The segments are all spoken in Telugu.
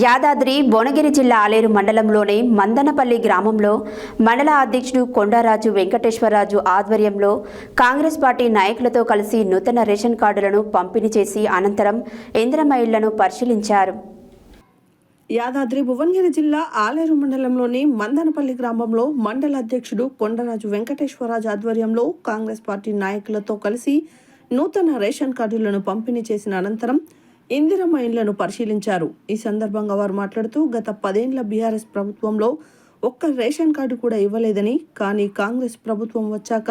యాదాద్రి భువనగిరి జిల్లా ఆలేరు మండలంలోని మందనపల్లి గ్రామంలో మండల అధ్యక్షుడు కొండరాజు వెంకటేశ్వరరాజు ఆధ్వర్యంలో కాంగ్రెస్ పార్టీ నాయకులతో కలిసి నూతన రేషన్ కార్డులను పంపిణీ చేసి అనంతరం ఇంద్రమైళ్ళను పరిశీలించారు. యాదాద్రి భువనగిరి జిల్లా ఆలేరు మండలంలోని మందనపల్లి గ్రామంలో మండల అధ్యక్షుడు కొండరాజు వెంకటేశ్వరరాజు ఆధ్వర్యంలో కాంగ్రెస్ పార్టీ నాయకులతో కలిసి నూతన రేషన్ కార్డులను పంపిణీ చేసిన అనంతరం ఇందిరమ్మ ఇండ్లను పరిశీలించారు. ఈ సందర్భంగా వారు మాట్లాడుతూ గత పదేండ్ల బీఆర్ఎస్ ప్రభుత్వంలో ఒక్క రేషన్ కార్డు కూడా ఇవ్వలేదని కానీ కాంగ్రెస్ ప్రభుత్వం వచ్చాక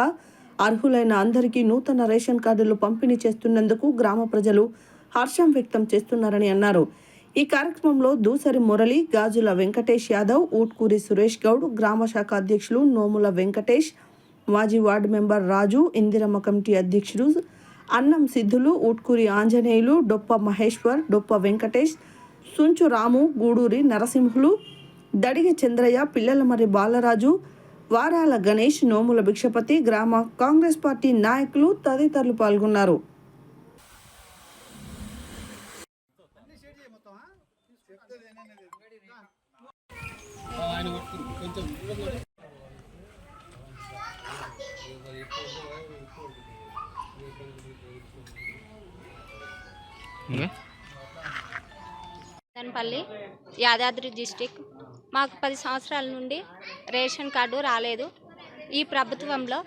అర్హులైన అందరికీ నూతన రేషన్ కార్డులు పంపిణీ చేస్తున్నందుకు గ్రామ ప్రజలు హర్షం వ్యక్తం చేస్తున్నారని అన్నారు. ఈ కార్యక్రమంలో దూసరి మురళి గాజుల వెంకటేష్ యాదవ్ ఊట్కూరి సురేష్ గౌడ్ గ్రామ శాఖ అధ్యక్షులు నోముల వెంకటేష్ మాజీ ward member Raju Indiramma committee అధ్యక్షుడు అన్నం సిద్ధులు ఊట్కూరి ఆంజనేయులు డొప్ప మహేశ్వర్ డొప్ప వెంకటేష్ సుంచు రాము గూడూరి నరసింహులు దడిగ చంద్రయ్య పిల్లలమర్రి బాలరాజు వారాల గణేష్ నోముల భిక్షపతి గ్రామ కాంగ్రెస్ పార్టీ నాయకులు తదితరులు పాల్గొన్నారు. మదనపల్లి యాదాద్రి డిస్టిక్. మాకు పది సంవత్సరాల నుండి రేషన్ కార్డు రాలేదు. ఈ ప్రభుత్వంలో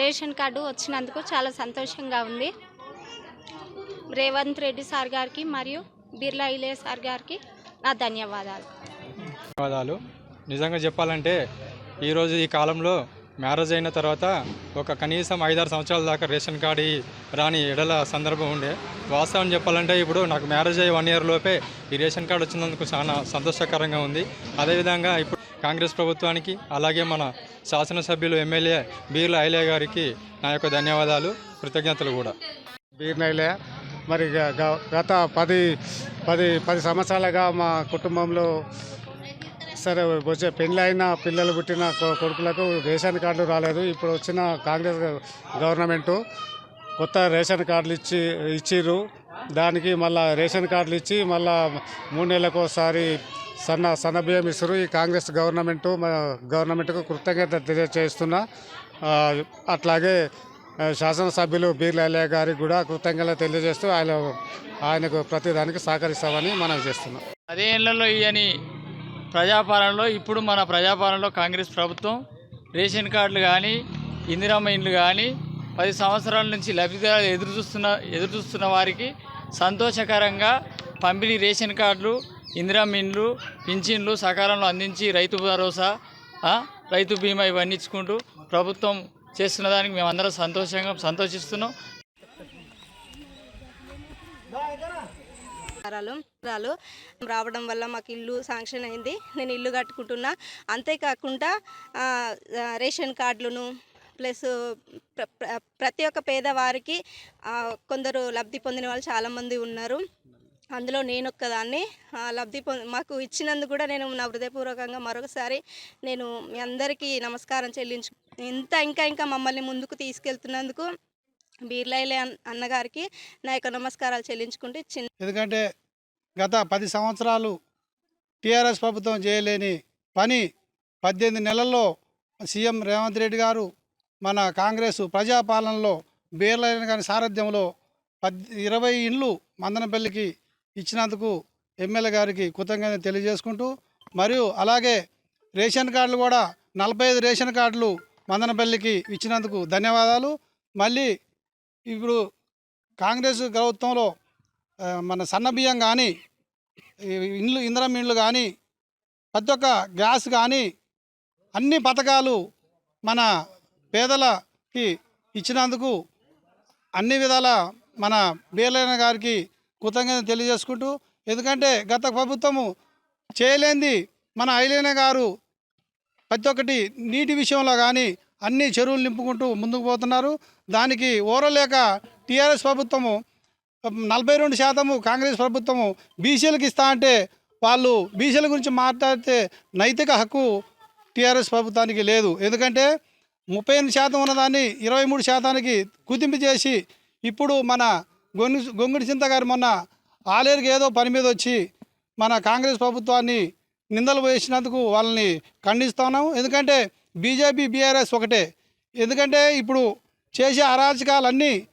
రేషన్ కార్డు వచ్చినందుకు చాలా సంతోషంగా ఉంది. రేవంత్ రెడ్డి సార్ గారికి మరియు బిర్లా ఇలే సార్ గారికి నా ధన్యవాదాలు. ధన్యవాదాలు. నిజంగా చెప్పాలంటే ఈరోజు ఈ కాలంలో మ్యారేజ్ అయిన తర్వాత ఒక కనీసం ఐదారు సంవత్సరాల దాకా రేషన్ కార్డు రాని ఎడల సందర్భం ఉండే. వాస్తవం చెప్పాలంటే ఇప్పుడు నాకు మ్యారేజ్ అయ్యి వన్ ఇయర్ లోపే ఈ రేషన్ కార్డు వచ్చినందుకు చాలా సంతోషకరంగా ఉంది. అదేవిధంగా ఇప్పుడు కాంగ్రెస్ ప్రభుత్వానికి అలాగే మన శాసనసభ్యులు ఎమ్మెల్యే బీర్ల ఐలే గారికి నా యొక్క ధన్యవాదాలు కృతజ్ఞతలు కూడా. బీర్నైలే మరి గ- గ- గత పది పది పది సంవత్సరాలుగా మా కుటుంబంలో సరే వచ్చే పెళ్ళైన పిల్లలు పుట్టిన కొడుకులకు రేషన్ కార్డు రాలేదు. ఇప్పుడు వచ్చిన కాంగ్రెస్ గవర్నమెంటు కొత్త రేషన్ కార్డులు ఇచ్చి ఇచ్చిర్రు. దానికి మళ్ళా రేషన్ కార్డులు ఇచ్చి మళ్ళా మూడు నెలలకు ఒకసారి సన్న సన్న బియ్యం ఇస్తారు ఈ కాంగ్రెస్ గవర్నమెంటు గవర్నమెంట్కు కృతజ్ఞత తెలియజేస్తున్నా అట్లాగే శాసనసభ్యులు బీర్లాలయ గారికి కూడా కృతజ్ఞత తెలియజేస్తూ ఆయన ఆయనకు ప్రతిదానికి సహకరిస్తామని మనం చేస్తున్నాం. పదేళ్ళలో ఇయని ప్రజాపాలనలో ఇప్పుడు మన ప్రజాపాలనలో కాంగ్రెస్ ప్రభుత్వం రేషన్ కార్డులు కానీ ఇందిరమ్మ ఇండ్లు కానీ పది సంవత్సరాల నుంచి లబ్ధిదారులు ఎదురు చూస్తున్న ఎదురు చూస్తున్న వారికి సంతోషకరంగా పంపిణీ రేషన్ కార్డులు ఇందిరమ్మ ఇండ్లు పింఛన్లు సకాలంలో అందించి రైతు భరోసా రైతు బీమా ఇవన్నీ ఇచ్చుకుంటూ ప్రభుత్వం చేస్తున్న దానికి మేమందరం సంతోషంగా సంతోషిస్తున్నాం. రాలు రావడం వల్ల మాకు ఇల్లు శాంక్షన్ అయింది. నేను ఇల్లు కట్టుకుంటున్నా. అంతేకాకుండా రేషన్ కార్డులను ప్లస్ ప్రతి ఒక్క పేదవారికి కొందరు లబ్ధి పొందిన వాళ్ళు చాలామంది ఉన్నారు. అందులో నేను ఒక్కదాన్ని ఆ, లబ్ధి పొంది మాకు ఇచ్చినందుకు కూడా నేను నా హృదయపూర్వకంగా మరొకసారి నేను మీ అందరికీ నమస్కారం చెల్లించు ఇంత ఇంకా ఇంకా మమ్మల్ని ముందుకు తీసుకెళ్తున్నందుకు బీర్లైలే అన్న- అన్నగారికి నా యొక్క నమస్కారాలు చెల్లించుకుంటూ చిన్న ఎందుకంటే గత పది సంవత్సరాలు టీఆర్ఎస్ ప్రభుత్వం చేయలేని పని పద్దెనిమిది నెలల్లో సీఎం రేవంత్ రెడ్డి గారు మన కాంగ్రెస్ ప్రజాపాలనలో బీర్లైన గారి సారథ్యంలో పద్ ఇరవై ఇండ్లు మందనపల్లికి ఇచ్చినందుకు ఎమ్మెల్యే గారికి కృతజ్ఞత తెలియజేసుకుంటూ మరియు అలాగే రేషన్ కార్డులు కూడా నలభై ఐదు రేషన్ కార్డులు మందనపల్లికి ఇచ్చినందుకు ధన్యవాదాలు. మళ్ళీ ఇప్పుడు కాంగ్రెస్ ప్రభుత్వంలో మన సన్న బియ్యం కానీ ఇండ్లు ఇంధనం ఇండ్లు కానీ ప్రతి ఒక్క గ్యాస్ కానీ అన్ని పథకాలు మన పేదలకి ఇచ్చినందుకు అన్ని విధాల మన బీలైన గారికి కృతజ్ఞత తెలియజేసుకుంటూ ఎందుకంటే గత ప్రభుత్వము చేయలేంది మన ఐలైన గారు ప్రతి ఒక్కటి నీటి విషయంలో కానీ అన్ని చెరువులు నింపుకుంటూ ముందుకు పోతున్నారు. దానికి ఓరలేక టీఆర్ఎస్ ప్రభుత్వము నలభై రెండు శాతము కాంగ్రెస్ ప్రభుత్వము బీసీలకు ఇస్తా అంటే వాళ్ళు బీసీల గురించి మాట్లాడితే నైతిక హక్కు టీఆర్ఎస్ ప్రభుత్వానికి లేదు. ఎందుకంటే ముప్పై ఎనిమిది శాతం ఉన్నదాన్ని ఇరవై మూడు శాతానికి కుదింపు చేసి ఇప్పుడు మన గొంగు గొంగుడి చింత గారు మొన్న ఆలేరుకి ఏదో పని మీద వచ్చి మన కాంగ్రెస్ ప్రభుత్వాన్ని నిందలు వేసినందుకు వాళ్ళని ఖండిస్తున్నాము ఎందుకంటే బీజేపీ బీఆర్ఎస్ ఒకటే. ఎందుకంటే ఇప్పుడు చేసే అరాచకాలన్నీ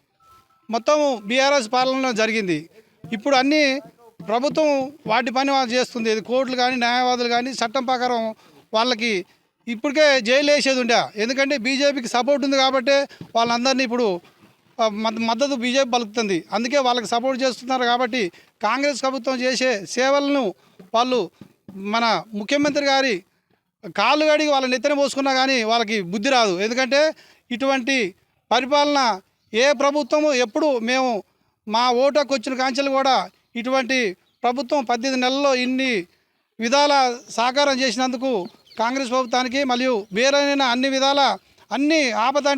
మొత్తం బీఆర్ఎస్ పాలనలో జరిగింది. ఇప్పుడు అన్నీ ప్రభుత్వం వాటి పని వాళ్ళు చేస్తుంది. ఇది కోర్టులు కానీ న్యాయవాదులు కానీ చట్టం ప్రకారం వాళ్ళకి ఇప్పటికే జైలు వేసేది ఉండే. ఎందుకంటే బీజేపీకి సపోర్ట్ ఉంది కాబట్టి వాళ్ళందరినీ ఇప్పుడు మద్ద- మద్దతు బీజేపీ పలుకుతుంది. అందుకే వాళ్ళకి సపోర్ట్ చేస్తున్నారు కాబట్టి కాంగ్రెస్ ప్రభుత్వం చేసే సేవలను వాళ్ళు మన ముఖ్యమంత్రి గారి కాళ్ళు కడిగి వాళ్ళ నెత్తిన పోసుకున్నా కానీ వాళ్ళకి బుద్ధి రాదు. ఎందుకంటే ఇటువంటి పరిపాలన ఏ ప్రభుత్వము ఎప్పుడు మేము మా ఓటకు వచ్చిన కాంచెలు కూడా ఇటువంటి ప్రభుత్వం పద్దెనిమిది నెలల్లో ఇన్ని విధాల సాకారం చేసినందుకు కాంగ్రెస్ ప్రభుత్వానికి మరియు వేరైన అన్ని విధాల అన్ని ఆపద